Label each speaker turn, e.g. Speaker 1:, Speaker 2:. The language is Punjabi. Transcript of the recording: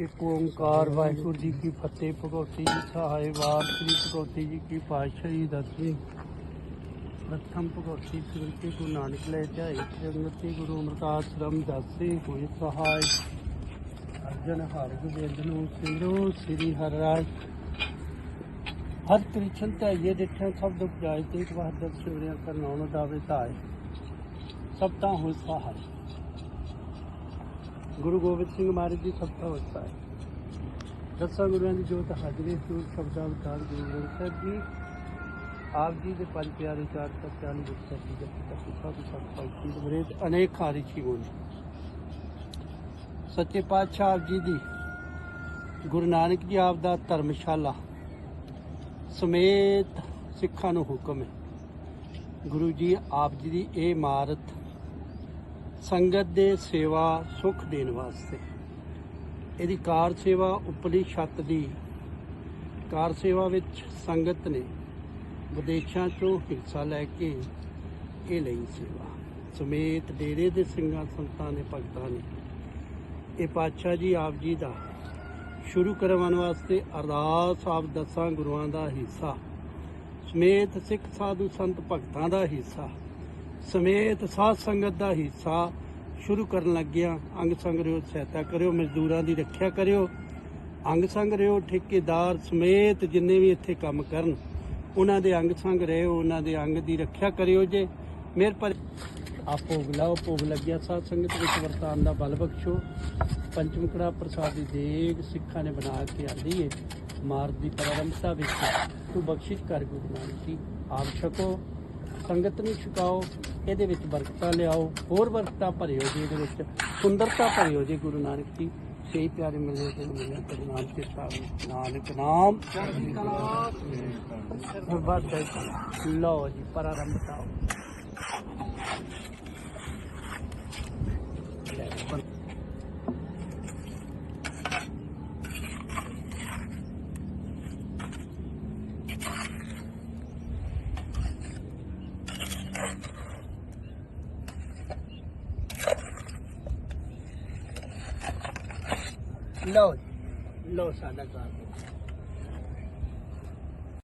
Speaker 1: ਇੱਕ ਓੰਕਾਰ, ਵਾਹਿਗੁਰੂ ਜੀ ਕੀ ਫਤਿਹ, ਭਗਵਤੀ ਜੀ ਸਹਾਇ ਵਾਰ ਸ੍ਰੀ ਭਗਵਤੀ ਜੀ ਕੀ ਪਾਤਸ਼ਾਹੀ ਦਸਵੀਂ ਪ੍ਰਥਮ ਭਗਵਤੀ ਸ੍ਰੀ ਕੇ ਗੁਰੂ ਨਾਨਕ ਲੈ ਜਾਏ ਜਗਤੀ ਗੁਰੂ ਅਮਰਦਾਸ ਰਮ ਦਾਸੇ ਹੋਏ ਸਹਾਇ ਅਰਜਨ ਹਰਿ ਗੋਬਿੰਦ ਨੂੰ ਸਿਮਰੋ ਸ੍ਰੀ ਹਰਿ ਰਾਜ ਹਰ ਕ੍ਰਿਸ਼ਨ ਧਾਈਏ ਦੇਖਿਆ ਸਭ ਦੁਖ ਜਾਏ ਤੇ ਵਾਹਦਤ ਸਿਵਰਿਆ ਕਰਨਾਉ ਦਾਵੇ ਧਾਏ ਸਭ ਤਾਂ ਹੋਏ ਸਹਾਇ ਗੁਰੂ ਗੋਬਿੰਦ ਸਿੰਘ ਮਹਾਰਾਜ ਜੀ ਸਭ ਤੋਂ ਵੱਡਾ ਹੈ। ਦਸਾਂ ਗੁਰੂਆਂ ਦੀ ਜੋਤ ਹਾਜ਼ਰੀ ਸੂਰ ਸ਼ਬਦਾਂ ਵਿਚਾਰ ਗੁਰੂ ਗ੍ਰੰਥ ਸਾਹਿਬ ਜੀ। ਆਪ ਜੀ ਦੇ ਪੰਜ ਪਿਆਰੇ ਚਾਰ ਸੱਚਾਂ ਨੂੰ ਦਿੱਤਾ ਸੀ ਜਦ ਤੱਕ ਸਾਧੂ ਸੰਤ ਪਾਈ ਦੀ ਬਰੇਤ ਅਨੇਕ ਖਾਰੀ ਸੀ ਹੋਣੀ। ਸੱਚੇ ਪਾਤਸ਼ਾਹ ਆਪ ਜੀ ਦੀ ਗੁਰੂ ਨਾਨਕ ਜੀ ਆਪ ਦਾ ਧਰਮਸ਼ਾਲਾ ਸਮੇਤ ਸਿੱਖਾਂ ਨੂੰ ਹੁਕਮ ਹੈ। ਗੁਰੂ ਜੀ ਆਪ ਜੀ ਦੀ ਇਹ ਇਮਾਰਤ ਸੰਗਤ ਦੇ ਸੇਵਾ ਸੁਖ ਦੇਣ ਵਾਸਤੇ। ਇਹਦੀ ਕਾਰ ਸੇਵਾ ਉਪਰਲੀ ਛੱਤ ਦੀ। ਕਾਰ ਸੇਵਾ ਵਿੱਚ ਸੰਗਤ ਨੇ ਵਿਦੇਸ਼ਾਂ ਤੋਂ ਹਿੱਸਾ ਲੈ ਕੇ ਇਹ ਲਈ ਸੇਵਾ। ਸਮੇਤ ਡੇਰੇ ਦੇ ਸਿੰਘਾਂ ਸੰਤਾਂ ਨੇ, ਭਗਤਾਂ ਨੇ ਇਹ ਪਾਤਸ਼ਾਹ ਜੀ ਆਪ ਜੀ ਦਾ ਸ਼ੁਰੂ ਕਰਵਾਉਣ ਵਾਸਤੇ ਅਰਦਾਸ ਆਪ ਦਸਾਂ ਗੁਰੂਆਂ ਦਾ ਹਿੱਸਾ, ਸਮੇਤ ਸਿੱਖ ਸਾਧੂ ਸੰਤ ਭਗਤਾਂ ਦਾ ਹਿੱਸਾ ਸਮੇਤ ਸਾਧ ਸੰਗਤ ਦਾ ਹਿੱਸਾ ਸ਼ੁਰੂ ਕਰਨ ਲੱਗਿਆ ਅੰਗ ਸੰਗ ਰਿਓ ਸਹਾਇਤਾ ਕਰਿਓ, ਮਜ਼ਦੂਰਾਂ ਦੀ ਰੱਖਿਆ ਕਰਿਓ। ਅੰਗ ਸੰਗ ਰਿਓ ਠੇਕੇਦਾਰ ਸਮੇਤ ਜਿੰਨੇ ਵੀ ਇੱਥੇ ਕੰਮ ਕਰਨ, ਉਹਨਾਂ ਦੇ ਅੰਗ ਸੰਗ ਰਹਿਓ ਉਹਨਾਂ ਦੇ ਅੰਗ ਦੀ ਰੱਖਿਆ ਕਰਿਓ ਜੇ। ਮੇਰ ਪਰ ਆਪ ਭੋਗ ਲਾਓ, ਭੋਗ ਲੱਗਿਆ ਸਾਧ ਸੰਗਤ ਵਿੱਚ ਵਰਤਾਨ ਦਾ ਬਲ ਬਖਸ਼ੋ। ਪੰਚਮ ਕੜਾ ਪ੍ਰਸਾਦ ਦੀ ਦੇਗ ਸਿੱਖਾਂ ਨੇ ਬਣਾ ਕੇ ਆਂਦੀ ਏ ਮਾਰਗ ਦੀ ਪ੍ਰਾਰੰਭਤਾ ਵਿੱਚ। ਤੂੰ ਬਖਸ਼ਿਸ਼ ਕਰ ਗੁਰੂ ਨਾਨਕ ਜੀ, ਆਪ ਛਕੋ। ਸੰਗਤ ਨੂੰ ਛਕਾਓ ਇਹਦੇ ਵਿੱਚ ਬਰਕਤਾਂ ਲਿਆਓ ਹੋਰ ਬਰਕਤਾਂ ਭਰਿਓ ਜੀ ਇਹਦੇ ਵਿੱਚ ਸੁੰਦਰਤਾ ਭਰਿਓ ਜੀ ਗੁਰੂ ਨਾਨਕ ਜੀ। ਸਹੀ ਪਿਆਰੇ ਮਿਲੇ ਤੇ ਮਿਲੇ ਤੇ ਨਾਨਕ ਦੇ ਸਾਹਿਬ ਨਾਨਕ ਨਾਮ। ਸਰਬੱਤ ਲਓ ਜੀ ਪ੍ਰਾਰੰਭਤਾ ਲਓ ਜੀ, ਲਓ ਸਾਡਾ ਕੰਮ